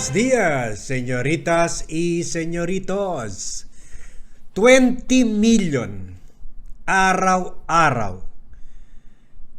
Buenos días, señoritas y señoritos. 20 million araw-araw.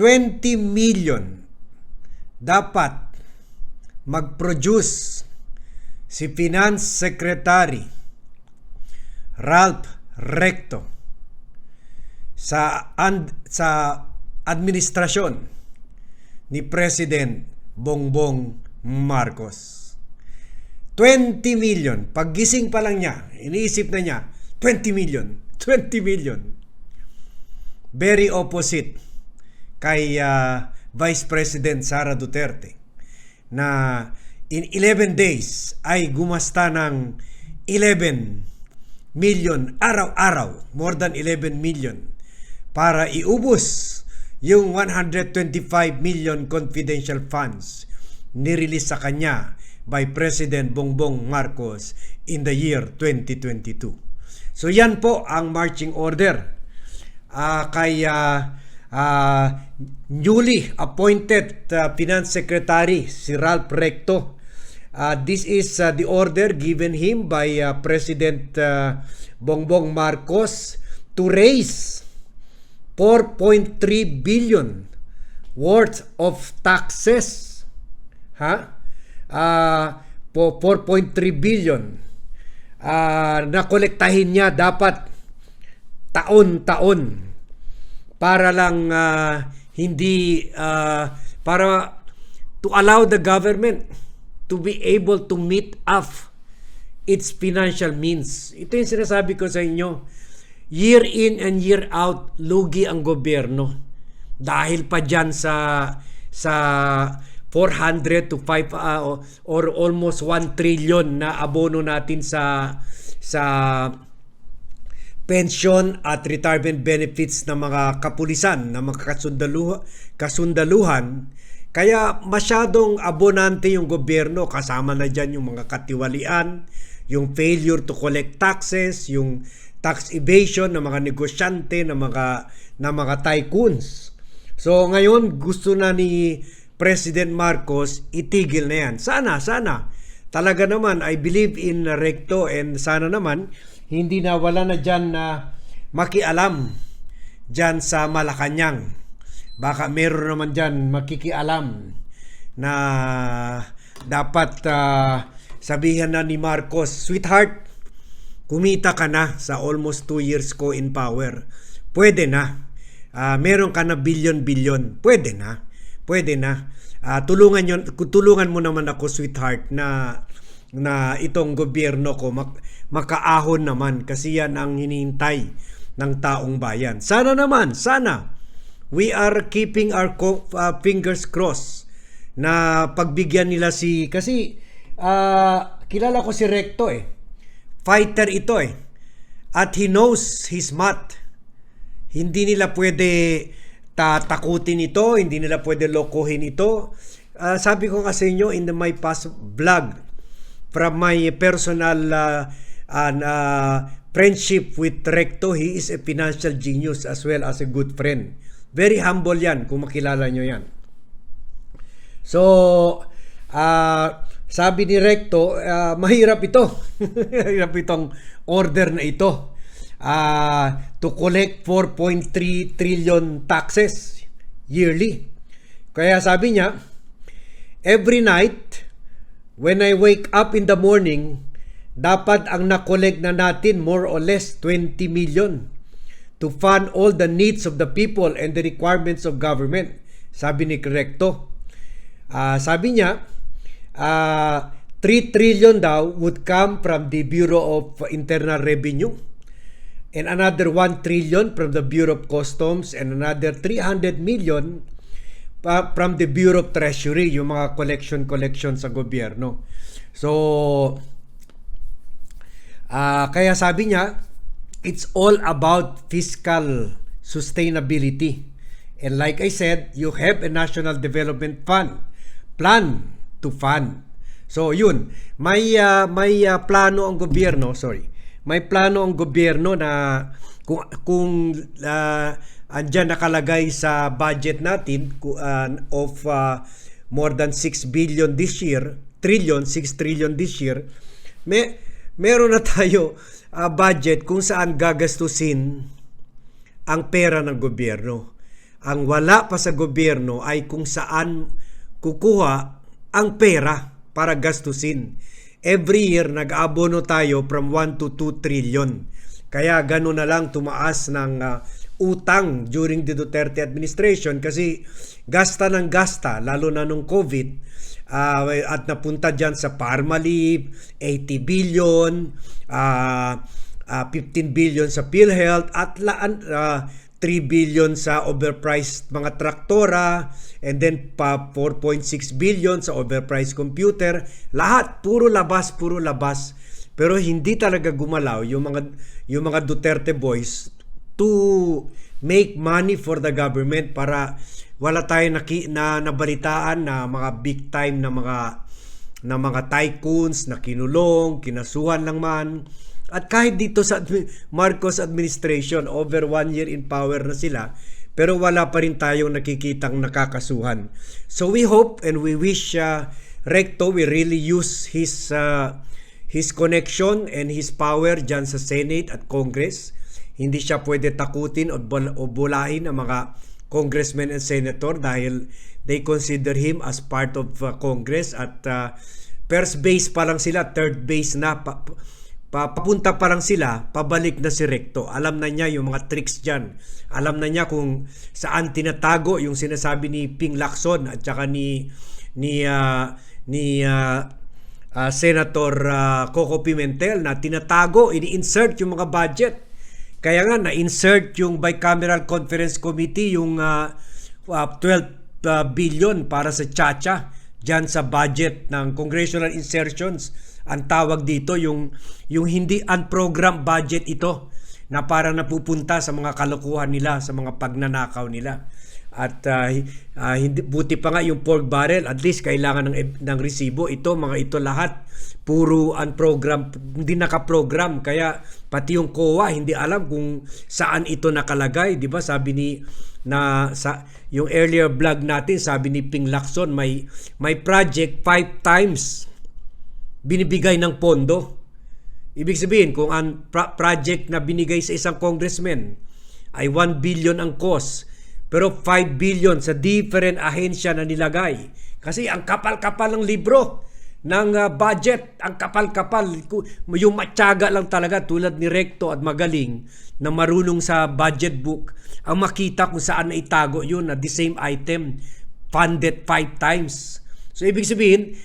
20 million dapat mag-produce si Finance Secretary Ralph Recto sa and, sa administrasyon ni President Bongbong Marcos. 20 million. Paggising pa lang niya, iniisip na niya, 20 million. 20 million. Very opposite kay uh, Vice President Sara Duterte na in 11 days ay gumasta ng 11 million araw-araw, more than 11 million para iubos yung 125 million confidential funds nirelease sa kanya by President Bongbong Marcos in the year 2022. So yan po ang marching order uh, kay uh, uh, newly appointed uh, Finance Secretary si Ralph Recto. Uh, this is uh, the order given him by uh, President uh, Bongbong Marcos to raise 4.3 billion worth of taxes. Ha? Uh, po 4.3 billion uh, na kolektahin niya dapat taon-taon para lang uh, hindi uh, para to allow the government to be able to meet up its financial means. Ito yung sinasabi ko sa inyo. Year in and year out, lugi ang gobyerno. Dahil pa dyan sa sa 400 to 5 uh, or almost 1 trillion na abono natin sa sa pension at retirement benefits ng mga kapulisan, ng mga kasundaluhan, kasundaluhan kaya masyadong abonante yung gobyerno kasama na diyan yung mga katiwalian, yung failure to collect taxes, yung tax evasion ng mga negosyante, ng mga ng mga tycoons. So ngayon gusto na ni President Marcos, itigil na yan. Sana, sana. Talaga naman, I believe in recto and sana naman, hindi na wala na dyan na makialam dyan sa Malacanang. Baka meron naman dyan makikialam na dapat uh, sabihan na ni Marcos, Sweetheart, kumita ka na sa almost 2 years ko in power. Pwede na. Uh, meron ka na billion-billion. Pwede na pwede na. Uh, tulungan yon tulungan mo naman ako sweetheart na na itong gobyerno ko mak, makaahon naman kasi yan ang hinihintay ng taong bayan. Sana naman, sana we are keeping our uh, fingers crossed na pagbigyan nila si kasi uh, kilala ko si Recto eh. Fighter ito eh. At he knows his math. Hindi nila pwede tatakutin ito, hindi nila pwede lokohin ito. Uh, sabi ko nga sa inyo in the my past vlog from my personal uh, uh, friendship with Recto, he is a financial genius as well as a good friend. Very humble yan kung makilala nyo yan. So, uh, sabi ni Recto, uh, mahirap ito. mahirap itong order na ito uh, to collect 4.3 trillion taxes yearly. Kaya sabi niya, every night when I wake up in the morning, dapat ang na-collect na natin more or less 20 million to fund all the needs of the people and the requirements of government. Sabi ni Recto. Uh, sabi niya, uh, 3 trillion daw would come from the Bureau of Internal Revenue and another 1 trillion from the Bureau of Customs and another 300 million from the Bureau of Treasury, yung mga collection-collection sa gobyerno. So, uh, kaya sabi niya, it's all about fiscal sustainability. And like I said, you have a National Development Fund, plan to fund. So, yun, may, uh, may uh, plano ang gobyerno, sorry, may plano ang gobyerno na kung, kung uh, andyan nakalagay sa budget natin uh, of uh, more than 6 billion this year trillion, 6 trillion this year, may meron na tayo ah, budget kung saan gagastusin ang pera ng gobyerno. Ang wala pa sa gobyerno ay kung saan kukuha ang pera para gastusin. Every year nag-abono tayo from 1 to 2 trillion. Kaya gano'n na lang tumaas ng ah, utang during the Duterte administration kasi gasta ng gasta lalo na nung COVID ah, at napunta dyan sa Parmalee, 80 billion, ah, ah, 15 billion sa PhilHealth at laan, ah, 3 billion sa overpriced mga traktora and then pa 4.6 billion sa overpriced computer. Lahat puro labas, puro labas. Pero hindi talaga gumalaw yung mga yung mga Duterte boys to make money for the government para wala tayong naki, na nabalitaan na mga big time na mga na mga tycoons na kinulong, kinasuhan lang man. At kahit dito sa Marcos administration, over one year in power na sila, pero wala pa rin tayong nakikitang nakakasuhan. So we hope and we wish uh, Recto will really use his uh, his connection and his power dyan sa Senate at Congress. Hindi siya pwede takutin o, bul- o bulahin ang mga congressmen and senator dahil they consider him as part of uh, Congress at uh, first base pa lang sila, third base na pa, papunta pa lang sila, pabalik na si Recto. Alam na niya yung mga tricks dyan. Alam na niya kung saan tinatago yung sinasabi ni Ping Lacson at saka ni ni ah, ni ah, ah, Senator ah, Coco Pimentel na tinatago, ini-insert yung mga budget. Kaya nga na-insert yung bicameral conference committee yung ah, ah, 12 ah, billion para sa Chacha diyan sa budget ng congressional insertions. Ang tawag dito yung yung hindi unprogrammed budget ito na parang napupunta sa mga kalokohan nila, sa mga pagnanakaw nila. At hi- ah, hindi buti pa nga yung pork barrel, at least kailangan ng ng resibo. Ito mga ito lahat puro unprogram, hindi nakaprogram kaya pati yung COA hindi alam kung saan ito nakalagay, 'di ba? Sabi ni na sa yung earlier vlog natin, sabi ni Ping Lacson may may project five times binibigay ng pondo. Ibig sabihin, kung ang pro- project na binigay sa isang congressman ay 1 billion ang cost, pero 5 billion sa different ahensya na nilagay. Kasi ang kapal-kapal ng libro ng uh, budget, ang kapal-kapal. Yung matyaga lang talaga tulad ni Recto at magaling na marunong sa budget book, ang makita kung saan na itago yun na the same item funded five times. So ibig sabihin,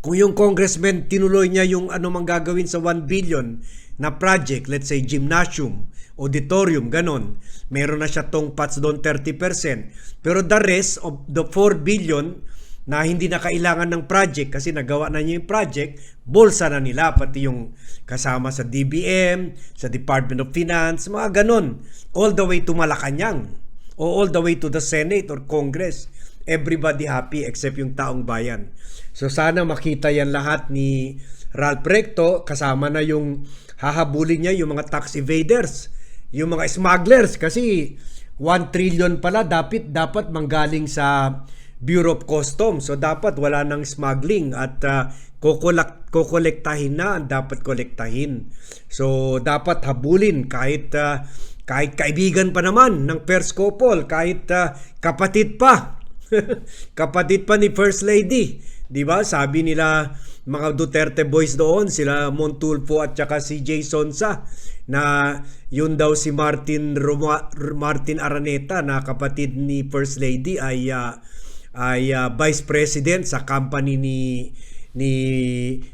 kung yung congressman tinuloy niya yung ano mang gagawin sa 1 billion na project, let's say gymnasium, auditorium, ganon, meron na siya tong pats doon 30%. Pero the rest of the 4 billion na hindi na kailangan ng project kasi nagawa na niya yung project, bolsa na nila pati yung kasama sa DBM, sa Department of Finance, mga ganon. All the way to Malacanang o all the way to the Senate or Congress. Everybody happy except yung taong bayan. So sana makita yan lahat ni Ralph Recto kasama na yung hahabulin niya yung mga tax evaders, yung mga smugglers kasi 1 trillion pala dapat dapat manggaling sa Bureau of Customs. So dapat wala nang smuggling at uh, kukulak kokolektahin na ang dapat kolektahin. So dapat habulin kahit uh, kahit kaibigan pa naman ng first couple, kahit uh, kapatid pa. kapatid pa ni First Lady. 'Di ba? Sabi nila mga Duterte boys doon, sila Montulfo at saka si Jason Sa na yun daw si Martin Roma, Martin Araneta na kapatid ni First Lady ay ah, ay ah, vice president sa company ni ni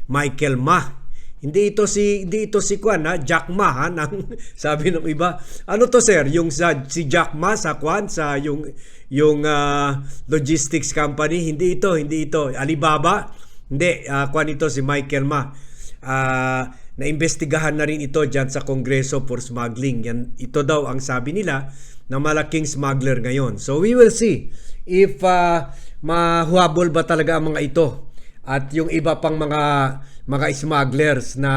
Michael Ma. Hindi ito si hindi ito si Kwan ha, Jack Ma ha, ng, sabi ng iba. Ano to sir, yung sa si Jack Ma sa Kwan sa yung yung ah, logistics company, hindi ito, hindi ito. Alibaba? Hindi, uh, Kwan ito si Michael Ma. Ah, naimbestigahan na rin ito diyan sa Kongreso for smuggling. Yan ito daw ang sabi nila na malaking smuggler ngayon. So we will see if uh, mahuhabol ba talaga ang mga ito at yung iba pang mga mga smugglers na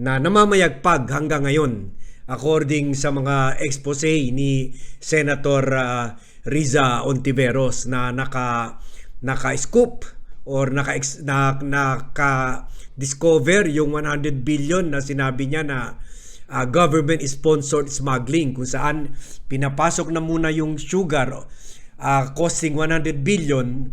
na namamayagpag hanggang ngayon according sa mga expose ni Senator uh, Riza Ontiveros na naka naka-scoop or naka na, naka discover yung 100 billion na sinabi niya na uh, government sponsored smuggling kung saan pinapasok na muna yung sugar uh, costing 100 billion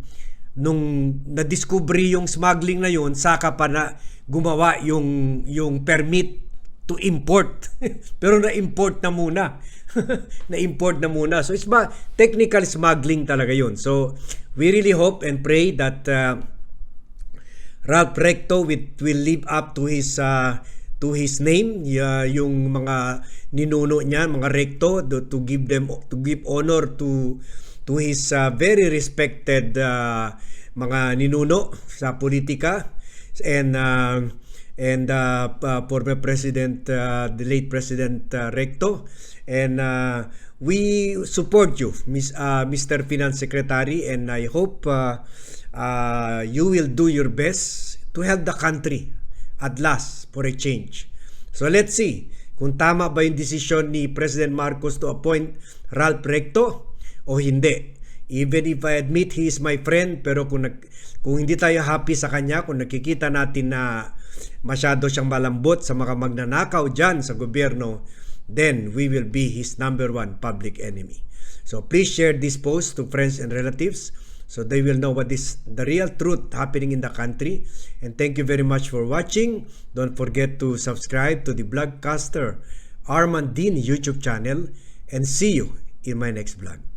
nung na-discover yung smuggling na yun saka pa na gumawa yung yung permit to import. Pero na-import na muna. Na-import na muna. So it's ba technical smuggling talaga yun. So we really hope and pray that uh, Ralph Recto will, will live up to his uh, to his name uh, yung mga ninuno niya mga recto to, to give them to give honor to to his uh, very respected uh, mga ninuno sa politika and uh, and uh, uh, former president uh, the late president uh, Recto and uh, we support you Miss, uh, Mr. Finance Secretary and I hope uh, uh, you will do your best to help the country at last for a change. So let's see kung tama ba yung desisyon ni President Marcos to appoint Ralph Recto o hindi. Even if I admit he is my friend, pero kung, nag, kung hindi tayo happy sa kanya, kung nakikita natin na masyado siyang malambot sa mga magnanakaw dyan sa gobyerno, then we will be his number one public enemy. So please share this post to friends and relatives so they will know what is the real truth happening in the country. And thank you very much for watching. Don't forget to subscribe to the Blogcaster Armand Dean YouTube channel and see you in my next vlog.